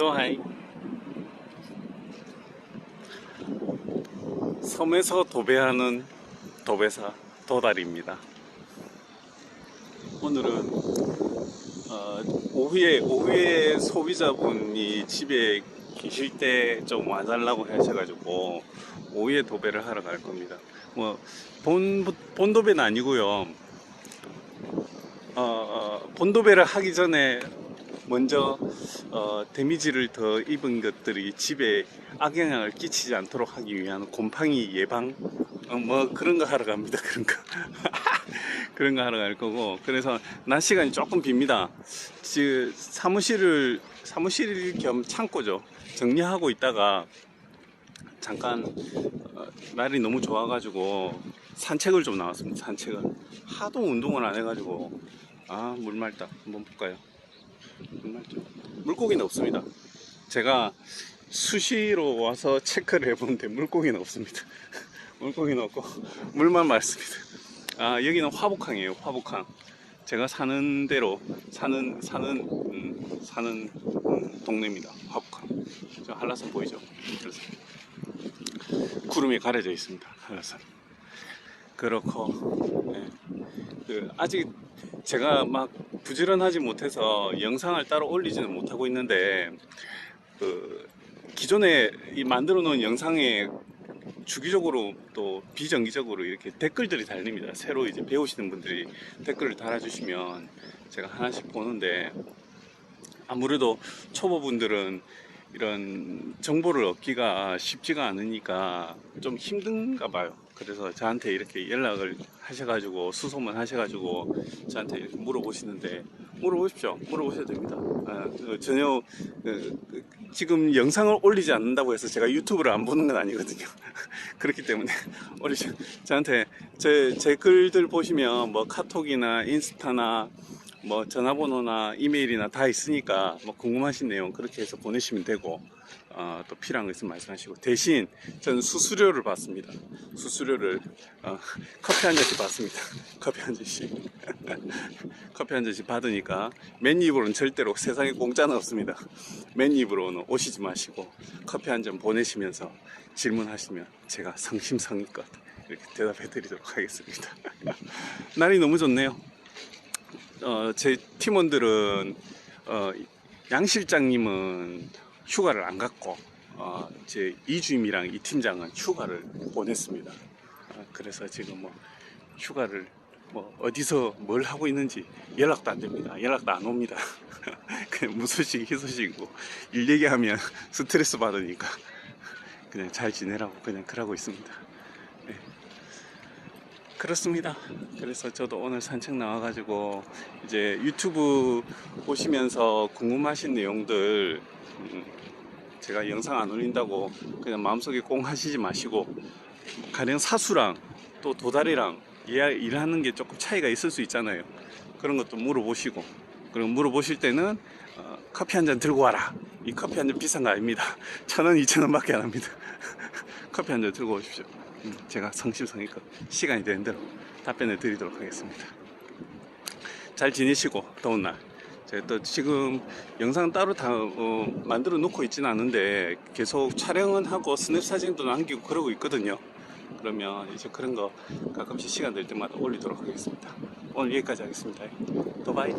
또 하이 섬에서 도배하는 도배사 도다리입니다. 오늘은 어, 오후에 오후에 소비자분이 집에 계실 때 좀 와달라고 하셔가지고 오후에 도배를 하러 갈 겁니다. 뭐 본 본도배는 아니고요. 어, 어, 본도배를 하기 전에 먼저 어, 데미지를 더 입은 것들이 집에 악영향을 끼치지 않도록 하기 위한 곰팡이 예방 어, 뭐 그런 거 하러 갑니다. 그런 거 그런 거 하러 갈 거고 그래서 낮 시간이 조금 빕니다. 지금 사무실을 사무실 겸 창고죠. 정리하고 있다가 잠깐 어, 날이 너무 좋아 가지고 산책을 좀 나왔습니다. 산책을 하도 운동을 안 해가지고 아 물 맑다 한번 볼까요? 물 맑죠? 물고기는 없습니다. 제가 수시로 와서 체크를 해보는데 물고기는 없습니다. 물고기는 없고 물만 맑습니다. 아 여기는 화복항이에요. 화복항. 제가 사는 대로 사는 사는 음, 사는 음, 동네입니다. 화복항. 저 한라산 보이죠? 그래서 구름이 가려져 있습니다. 한라산. 그렇고 네. 그 아직 제가 막 부지런하지 못해서 영상을 따로 올리지는 못하고 있는데 그 기존에 이 만들어 놓은 영상에 주기적으로 또 비정기적으로 이렇게 댓글들이 달립니다. 새로 이제 배우시는 분들이 댓글을 달아주시면 제가 하나씩 보는데 아무래도 초보분들은 이런 정보를 얻기가 쉽지가 않으니까 좀 힘든가 봐요. 그래서 저한테 이렇게 연락을 하셔가지고 수소문 하셔가지고 저한테 이렇게 물어보시는데 물어보십시오. 물어보셔도 됩니다. 아, 그 전혀 그, 그, 지금 영상을 올리지 않는다고 해서 제가 유튜브를 안 보는 건 아니거든요. 그렇기 때문에 올리시 저한테 제, 제 글들 보시면 뭐 카톡이나 인스타나 뭐 전화번호나 이메일이나 다 있으니까 뭐 궁금하신 내용 그렇게 해서 보내시면 되고 어, 또 필요한 거 있으면 말씀하시고 대신 저는 수수료를 받습니다. 수수료를 어, 커피 한 잔씩 받습니다. 커피 한 잔씩 커피 한 잔씩 받으니까 맨 입으로는 절대로 세상에 공짜는 없습니다. 맨 입으로는 오시지 마시고 커피 한 잔 보내시면서 질문하시면 제가 성심성의껏 이렇게 대답해 드리도록 하겠습니다. 날이 너무 좋네요. 어, 제 팀원들은 어, 양 실장님은 휴가를 안 갔고 어, 제 이주임이랑 이 팀장은 휴가를 보냈습니다. 어, 그래서 지금 뭐 휴가를 뭐 어디서 뭘 하고 있는지 연락도 안 됩니다. 연락도 안 옵니다. 그냥 무소식 희소식이고 일 얘기하면 스트레스 받으니까 그냥 잘 지내라고 그냥 그러고 있습니다. 네. 그렇습니다. 그래서 저도 오늘 산책 나와가지고 이제 유튜브 보시면서 궁금하신 내용들 음, 제가 영상 안 올린다고 그냥 마음속에 꽁 하시지 마시고 가령 사수랑 또 도다리랑 일- 일하는 게 조금 차이가 있을 수 있잖아요. 그런 것도 물어보시고 그럼 물어보실 때는 어, 커피 한 잔 들고 와라. 이 커피 한 잔 비싼 거 아닙니다. 천 원, 이천 원밖에 안 합니다. 커피 한 잔 들고 오십시오. 음, 제가 성심성의껏 시간이 되는 대로 답변을 드리도록 하겠습니다. 잘 지내시고 더운 날. 제가 또 지금 영상 따로 다 어, 만들어 놓고 있지는 않은데 계속 촬영은 하고 스냅 사진도 남기고 그러고 있거든요. 그러면 이제 그런 거 가끔씩 시간 될 때마다 올리도록 하겠습니다. 오늘 여기까지 하겠습니다. 또 바이.